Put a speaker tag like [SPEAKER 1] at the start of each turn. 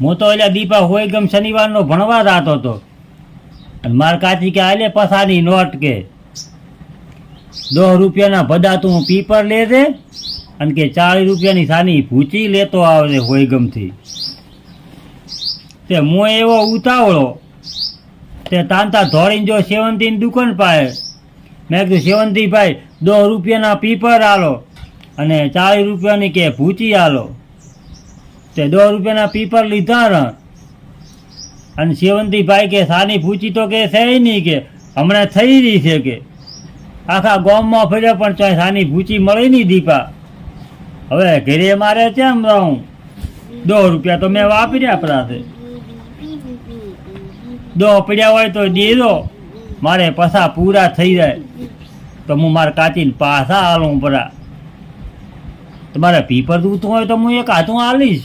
[SPEAKER 1] હું તો એટલે દીપા હોય ગમ શનિવારનો ભણવા જાતો હતો. અને માર કાચી કે આલે પસાની નોટ કે, દોઢ રૂપિયાના ભદા તું પીપર લે દે અને કે ચાલીસ રૂપિયાની સાની ભૂચી લેતો આવે હોય ગમથી. તે હું એવો ઉતાવળો, તે તાંતા ધોળીને જો સેવંતીની દુકાન પાસે મેં કીધું સેવંતીભાઈ દોઢ રૂપિયાના પીપર આલો અને ચાલીસ રૂપિયાની કે ભૂચી આલો. તે દોઢ રૂપિયાના પીપર લીધા ને અને સેવંતીભાઈ કે, સાની પૂછી તો કે છે નહીં કે, હમણાં થઈ રહી છે કે. આખા ગામમાં ફર્યા પણ ત્યાં સાની ભૂચી મળી નહીં દીપા. હવે ઘરે મારે કેમ રહું? દોઢ રૂપિયા તો મેં વાપર્યા આપણા દો પડ્યા હોય તો દેજો મારે પસા પૂરા થઈ જાય. તો હું મારે કાચીને પાછા હાલું પરા. તમારે પીપર દૂધતું હોય તો હું એક હાથું હાલીશ.